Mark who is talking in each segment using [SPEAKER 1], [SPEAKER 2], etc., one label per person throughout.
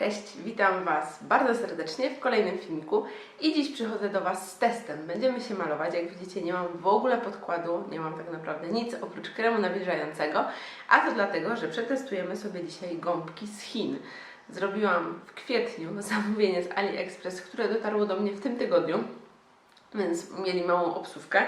[SPEAKER 1] Cześć, witam Was bardzo serdecznie w kolejnym filmiku i dziś przychodzę do Was z testem. Będziemy się malować, jak widzicie nie mam w ogóle podkładu, nie mam tak naprawdę nic oprócz kremu nawilżającego, a to dlatego, że przetestujemy sobie dzisiaj gąbki z Chin. Zrobiłam w kwietniu zamówienie z AliExpress, które dotarło do mnie w tym tygodniu, więc mieli małą obsówkę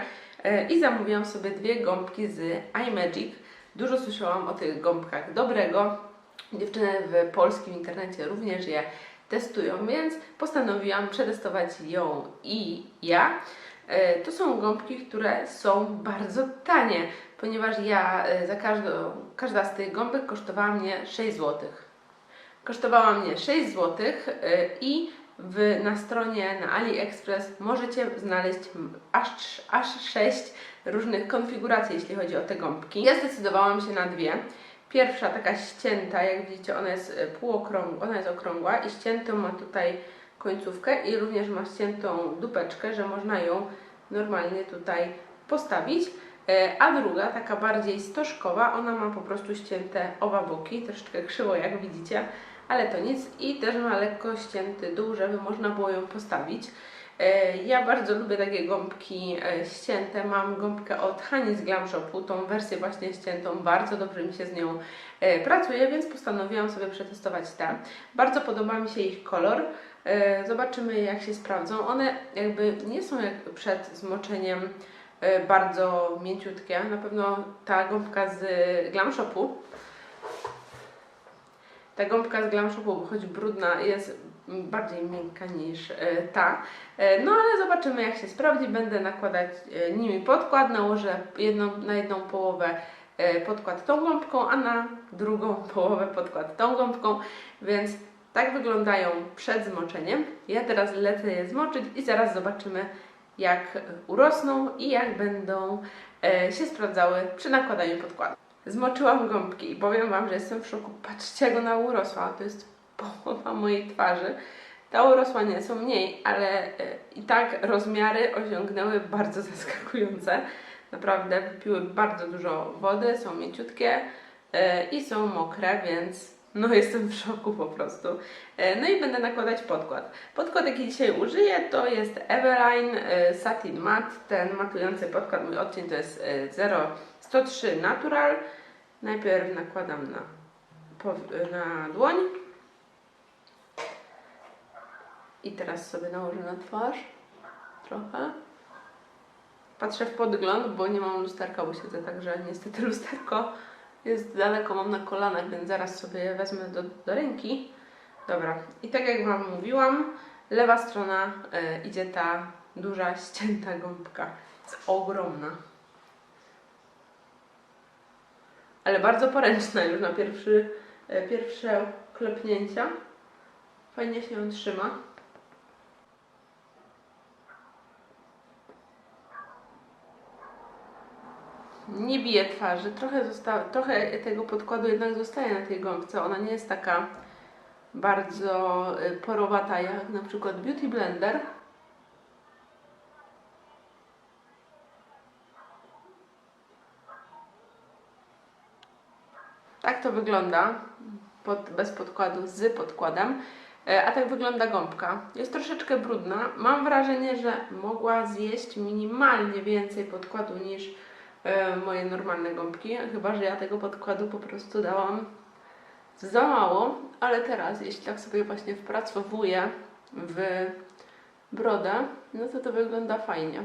[SPEAKER 1] e, i zamówiłam sobie dwie gąbki z iMagic. Dużo słyszałam o tych gąbkach dobrego, Dziewczyny w polskim internecie również je testują, więc postanowiłam przetestować ją i ja. E, To są gąbki, które są bardzo tanie, ponieważ ja e, za każdą, każda z tych gąbek kosztowała mnie 6 zł. Kosztowała mnie 6 zł i w, na stronie na AliExpress możecie znaleźć aż, aż 6 różnych konfiguracji, jeśli chodzi o te gąbki. Ja zdecydowałam się na dwie. Pierwsza taka ścięta, jak widzicie, ona jest e, półokrągła, ona jest okrągła i ściętą ma tutaj końcówkę i również ma ściętą dupeczkę, że można ją normalnie tutaj postawić. E, A druga, taka bardziej stożkowa, ona ma po prostu ścięte oba boki, troszeczkę krzywo jak widzicie, ale to nic i też ma lekko ścięty dół, żeby można było ją postawić. E, Ja bardzo lubię takie gąbki e, ścięte. Mam gąbkę od Hani z Glam Shopu, tą wersję właśnie ściętą. Bardzo dobrze mi się z nią e, pracuje, więc postanowiłam sobie przetestować tę. Bardzo podoba mi się ich kolor. Zobaczymy jak się sprawdzą. One jakby nie są jak przed zmoczeniem bardzo mięciutkie. Na pewno ta gąbka z Glam Shopu ta gąbka z Glam Shopu, choć brudna, jest bardziej miękka niż e, ta. E, No ale zobaczymy jak się sprawdzi. Będę nakładać e, nimi podkład. Nałożę jedną, na jedną połowę podkład tą gąbką, a na drugą połowę podkład tą gąbką. Więc tak wyglądają przed zmoczeniem. Ja teraz lecę je zmoczyć i zaraz zobaczymy jak urosną i jak będą się sprawdzały przy nakładaniu podkładu. Zmoczyłam gąbki i powiem Wam, że jestem w szoku. Patrzcie, jak ona urosła. To jest połowa mojej twarzy. Ta urosła nieco mniej, ale e, i tak rozmiary osiągnęły bardzo zaskakujące. Naprawdę wypiły bardzo dużo wody, są mięciutkie e, i są mokre, więc no jestem w szoku po prostu. E, No i będę nakładać podkład. Podkład, jaki dzisiaj użyję, to jest Everline e, Satin Matte. Ten matujący podkład, mój odcień to jest e, 0103 Natural. Najpierw nakładam na, na dłoń. I teraz sobie nałożę na twarz trochę. Patrzę w podgląd, bo nie mam lusterka, bo siedzę także niestety lusterko jest daleko, mam na kolanach, więc zaraz sobie je wezmę do, do ręki. Dobra, i tak jak Wam mówiłam, lewa strona e, idzie ta duża, ścięta gąbka. Jest ogromna. Ale bardzo poręczna już na pierwszy, e, pierwsze klepnięcia. Fajnie się ją trzyma. Nie bije twarzy. Trochę, zosta- trochę tego podkładu jednak zostaje na tej gąbce. Ona nie jest taka bardzo y, porowata jak na przykład Beauty Blender. Tak to wygląda pod, bez podkładu, z podkładem. E, A tak wygląda gąbka. Jest troszeczkę brudna. Mam wrażenie, że mogła zjeść minimalnie więcej podkładu niż moje normalne gąbki. Chyba, że ja tego podkładu po prostu dałam za mało. Ale teraz, jeśli tak sobie właśnie wpracowuję w brodę, no to to wygląda fajnie.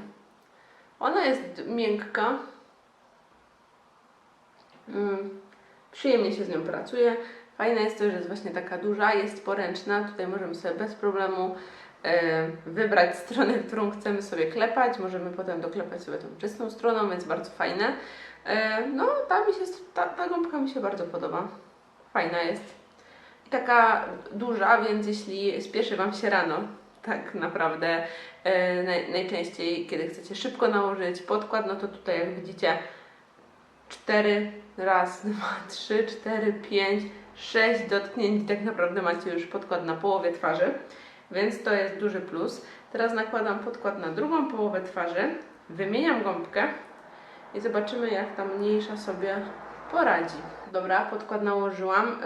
[SPEAKER 1] Ona jest miękka. Mm, przyjemnie się z nią pracuje. Fajne jest to, że jest właśnie taka duża, jest poręczna. Tutaj możemy sobie bez problemu e, wybrać stronę, którą chcemy sobie klepać. Możemy potem doklepać sobie tą czystą stroną, więc bardzo fajne. E, no, ta, mi się, ta, ta gąbka mi się bardzo podoba. Fajna jest. I taka duża, więc jeśli spieszy Wam się rano, tak naprawdę e, naj, najczęściej, kiedy chcecie szybko nałożyć podkład, no to tutaj jak widzicie 4, raz, dwa, trzy, cztery, pięć, sześć dotknięć i tak naprawdę macie już podkład na połowie twarzy, więc to jest duży plus. Teraz nakładam podkład na drugą połowę twarzy, wymieniam gąbkę i zobaczymy jak ta mniejsza sobie poradzi. Dobra, podkład nałożyłam.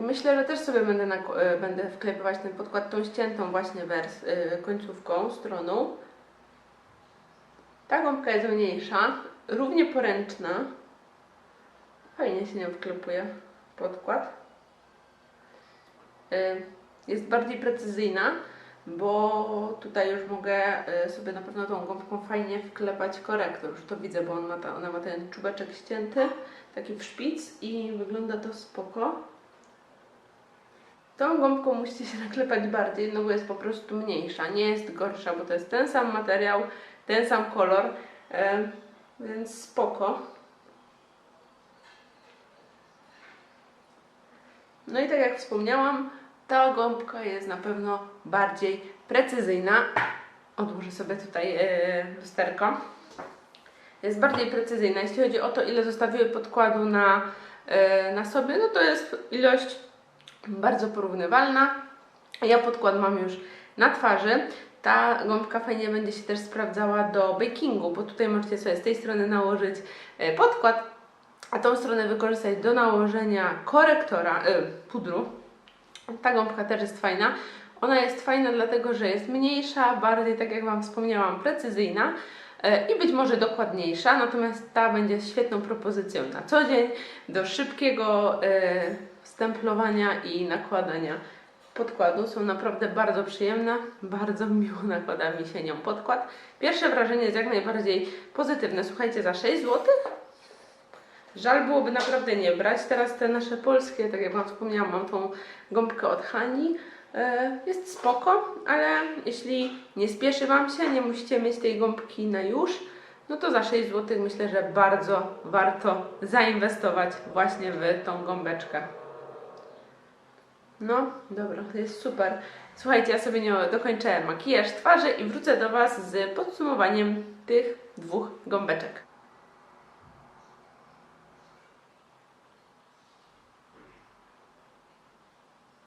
[SPEAKER 1] I myślę, że też sobie będę, e, będę wklepywać ten podkład tą ściętą właśnie wers e, końcówką, stroną. Ta gąbka jest mniejsza, równie poręczna. Fajnie się nią wklepuje podkład. Jest bardziej precyzyjna, bo tutaj już mogę e, sobie na pewno tą gąbką fajnie wklepać korektor. Już to widzę, bo on ma ta, ona ma ten czubeczek ścięty, taki w szpic i wygląda to spoko. Tą gąbką musicie się naklepać bardziej, no bo jest po prostu mniejsza, nie jest gorsza, bo to jest ten sam materiał, ten sam kolor, e, więc spoko. No i tak jak wspomniałam, ta gąbka jest na pewno bardziej precyzyjna. Odłożę sobie tutaj e, lusterko. Jest bardziej precyzyjna. Jeśli chodzi o to, ile zostawiły podkładu na, e, na sobie, no to jest ilość bardzo porównywalna. Ja podkład mam już na twarzy. Ta gąbka fajnie będzie się też sprawdzała do bakingu, bo tutaj możecie sobie z tej strony nałożyć e, podkład, a tą stronę wykorzystać do nałożenia korektora, e, pudru. Ta gąbka też jest fajna. Ona jest fajna dlatego, że jest mniejsza, bardziej, tak jak Wam wspomniałam, precyzyjna e, i być może dokładniejsza, natomiast ta będzie świetną propozycją na co dzień do szybkiego e, stemplowania i nakładania podkładu. Są naprawdę bardzo przyjemne, bardzo miło nakłada mi się nią podkład. Pierwsze wrażenie jest jak najbardziej pozytywne. Słuchajcie, za 6 zł Żal byłoby naprawdę nie brać. Teraz te nasze polskie, tak jak Wam wspomniałam, mam tą gąbkę od Hani. E, Jest spoko, ale jeśli nie spieszy Wam się, nie musicie mieć tej gąbki na już, no to za 6 zł myślę, że bardzo warto zainwestować właśnie w tą gąbeczkę. No, dobra, to jest super. Słuchajcie, ja sobie nie dokończę makijaż twarzy i wrócę do Was z podsumowaniem tych dwóch gąbeczek.